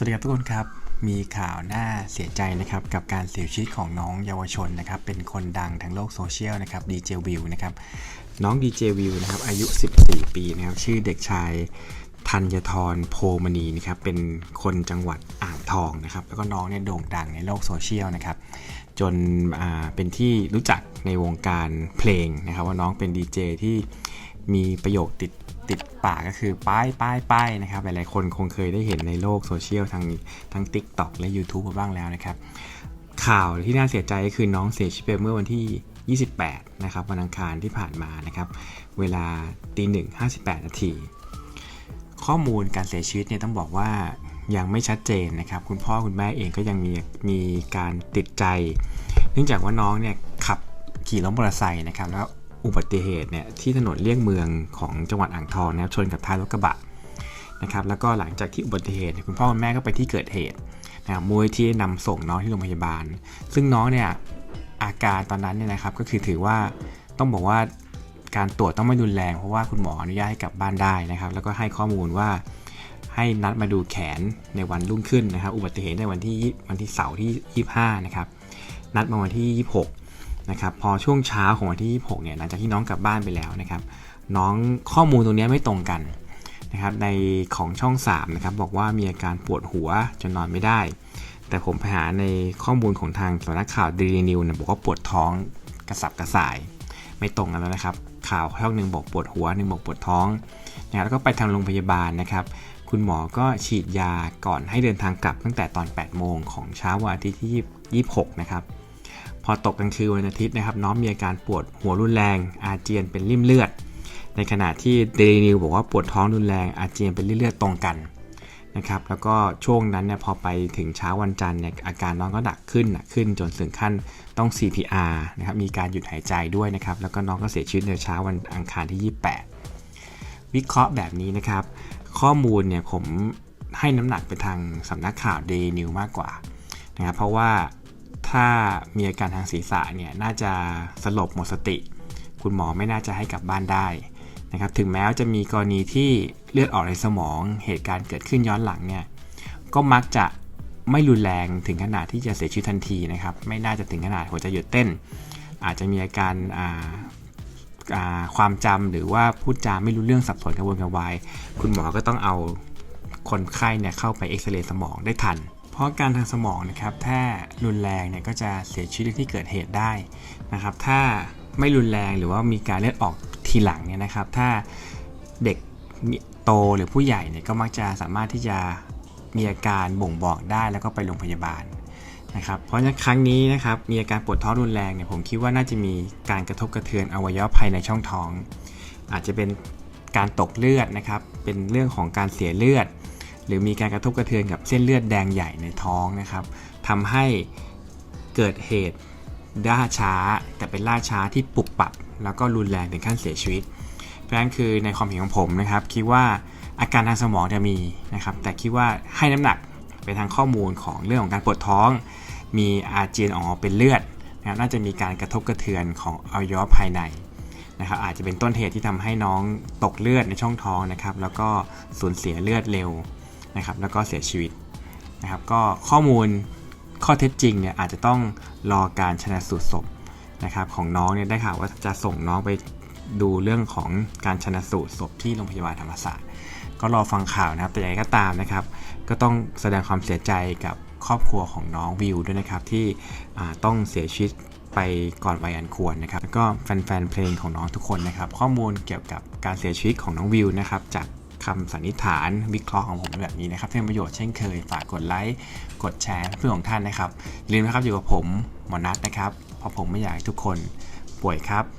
สวัสดีครับทุกคนครับ มีข่าวน่าเสียใจนะครับกับการเสียชีวิตของน้องเยาวชนนะครับเป็นคนดังทั้งโลกโซเชียลนะครับดีเจวิวนะครับน้องดีเจวิวนะครับอายุ 14 ปีนะครับชื่อเด็กชายธัญทรโพมณีนะครับเป็นคนจังหวัดอ่างทองนะครับแล้วก็น้องเนี่ยโด่งดังในโลกโซเชียลนะครับจนเป็นที่รู้จักในวงการเพลงนะครับว่าน้องเป็นดีเจที่ มีประโยคติดติดปากก็คือป้ายป้ายป้ายนะครับ หลายๆคนคงเคยได้เห็นในโลกโซเชียลทั้งทั้ง TikTok และ YouTube มาบ้างแล้วนะครับ ข่าวที่น่าเสียใจก็คือน้องเสียชีวิตไปเมื่อวันที่ 28 นะครับ วันอังคารที่ผ่านมานะครับ เวลาตีหนึ่งห้าสิบแปดนาทีข้อมูลการเสียชีวิตเนี่ยต้องบอกว่ายังไม่ชัดเจนนะครับ คุณพ่อคุณแม่เองก็ยังมีมีการติดใจ เนื่องจากว่าน้องเนี่ยขับขี่รถมอเตอร์ไซค์นะครับแล้ว อุบัติเหตุเนี่ยที่ถนนเลี่ยงเมืองของจังหวัดอ่างทองนะครับชนกับท้ายรถกระบะนะครับแล้วก็หลังจากที่อุบัติเหตุคุณพ่อคุณแม่ก็ไปที่เกิดเหตุนะมูลที่นำส่งน้องที่โรงพยาบาล ซึ่งน้องเนี่ยอาการตอนนั้นเนี่ยนะครับก็คือถือว่าต้องบอกว่าการตรวจต้องไม่รุนแรงเพราะว่าคุณหมออนุญาตให้กลับบ้านได้นะครับ แล้วก็ให้ข้อมูลว่าให้นัดมาดูแขนในวันรุ่งขึ้นนะครับ อุบัติเหตุในวันที่วันที่เสาร์ที่ 25 นะครับ นัดมาวันที่ 26 นะครับพอช่วงเช้าของวันที่ 26 เนี่ยหลังจากที่น้องกลับบ้านไปแล้วนะครับ น้องข้อมูลตรงนี้ไม่ตรงกันนะครับในของช่อง 3 นะครับ บอกว่ามีอาการปวดหัวจนนอนไม่ได้ แต่ผมไปหาในข้อมูลของทางสำนักข่าวดีนิวเนี่ยบอกว่าปวดท้องกระสับกระส่าย ไม่ตรงกันแล้วนะครับ ข่าวช่องหนึ่งบอกปวดหัวหนึ่งบอกปวดท้องนะครับแล้วก็ไปทางโรงพยาบาลนะครับ คุณหมอก็ฉีดยาก่อนให้เดินทางกลับตั้งแต่ตอน 8 โมงของเช้าวันอาทิตย์ที่ 26 นะครับ อตกกลางคืนวันอาทิตย์นะครับน้องมีอาการปวดหัวรุนแรง อาเจียนเป็นริ่มเลือด ในขณะที่เดลินิวบอกว่าปวดท้องรุนแรงอาเจียนเป็นริ่มเลือดตรงกันนะครับแล้วก็ช่วงนั้นเนี่ยพอไปถึงเช้าวันจันทร์เนี่ยอาการน้องก็หนักขึ้นหนักขึ้นจนถึงขั้นต้อง CPR นะครับมีการหยุดหายใจด้วยนะครับแล้วก็น้องก็เสียชีวิตในเช้าวันอังคารที่ 28 วิเคราะห์แบบนี้นะครับ ข้อมูลเนี่ยผมให้น้ำหนักไปทางสำนักข่าวเดนิวมากกว่านะครับเพราะว่า ถ้ามีอาการทางศีรษะเนี่ยน่าจะสลบหมดสติ คุณหมอไม่น่าจะให้กลับบ้านได้นะครับถึงแม้ว่าจะมีกรณีที่เลือดออกในสมองเหตุการณ์เกิดขึ้นย้อนหลังเนี่ยก็มักจะไม่รุนแรงถึงขนาดที่จะเสียชีวิตทันทีนะครับไม่น่าจะถึงขนาดหัวใจหยุดเต้น อาจจะมีอาการาาความจำหรือว่าพูดจาไม่รู้เรื่องสับสนกระวนกระวาย คุณหมอก็ต้องเอา คนไข้เนี่ยเข้าไปเอ็กซเรย์สมองได้ทัน เพราะการทางสมองนะครับถ้ารุนแรงเนี่ยก็จะเสียชีวิตที่เกิดเหตุได้นะครับ ถ้าไม่รุนแรงหรือว่ามีการเลือดออกทีหลังเนี่ยนะครับ ถ้าเด็กโตหรือผู้ใหญ่เนี่ยก็มักจะสามารถที่จะมีอาการบ่งบอกได้แล้วก็ไปโรงพยาบาลนะครับเพราะฉะนั้นครั้งนี้นะครับมีอาการปวดท้องรุนแรงเนี่ยผมคิดว่าน่าจะมีการกระทบกระเทือนอวัยวะภายในช่องท้อง อาจจะเป็นการตกเลือดนะครับเป็นเรื่องของการเสียเลือด หรือมีการกระทบกระเทือนกับเส้นเลือดแดงใหญ่ในท้องนะครับทำให้เกิดเหตุล่าช้า แต่เป็นล่าช้าที่ปุบปับ แล้วก็รุนแรงถึงขั้นเสียชีวิต เพราะฉะนั้นคือในความเห็นของผมนะครับ คิดว่าอาการทางสมองจะมีนะครับ แต่คิดว่าให้น้ำหนักไปทางข้อมูลของเรื่องของการปวดท้อง มีอาเจียนออกมาเป็นเลือดนะครับน่าจะมีการกระทบกระเทือนของอวัยวะภายในนะครับอาจจะเป็นต้นเหตุที่ทำให้น้องตกเลือดในช่องท้องนะครับ แล้วก็สูญเสียเลือดเร็ว นะครับแล้วก็เสียชีวิตนะครับก็ข้อมูลข้อเท็จจริงเนี่ยอาจจะต้องรอการชนะสูตรศพนะครับของน้องเนี่ยได้ข่าวว่าจะส่งน้องไปดูเรื่องของการชนะสูตรศพที่โรงพยาบาลธรรมศาสตร์ ก็รอฟังข่าวนะครับแต่อย่างไรก็ตามนะครับ ก็ต้องแสดงความเสียใจกับครอบครัวของน้องวิวด้วยนะครับที่ต้องเสียชีวิตไปก่อนวัยอันควรนะครับแล้วก็แฟนๆเพลงของน้องทุกคนนะครับ ข้อมูลเกี่ยวกับการเสียชีวิตของน้องวิวนะครับจาก คำสันนิษฐานวิเคราะห์ของผมแบบนี้นะครับที่เป็นประโยชน์เช่นเคย ฝากกดไลค์ กดแชร์เพื่อของท่านนะครับลืมนะครับอยู่กับผมหมอนัทนะครับ เพราะผมไม่อยากให้ทุกคนป่วยครับ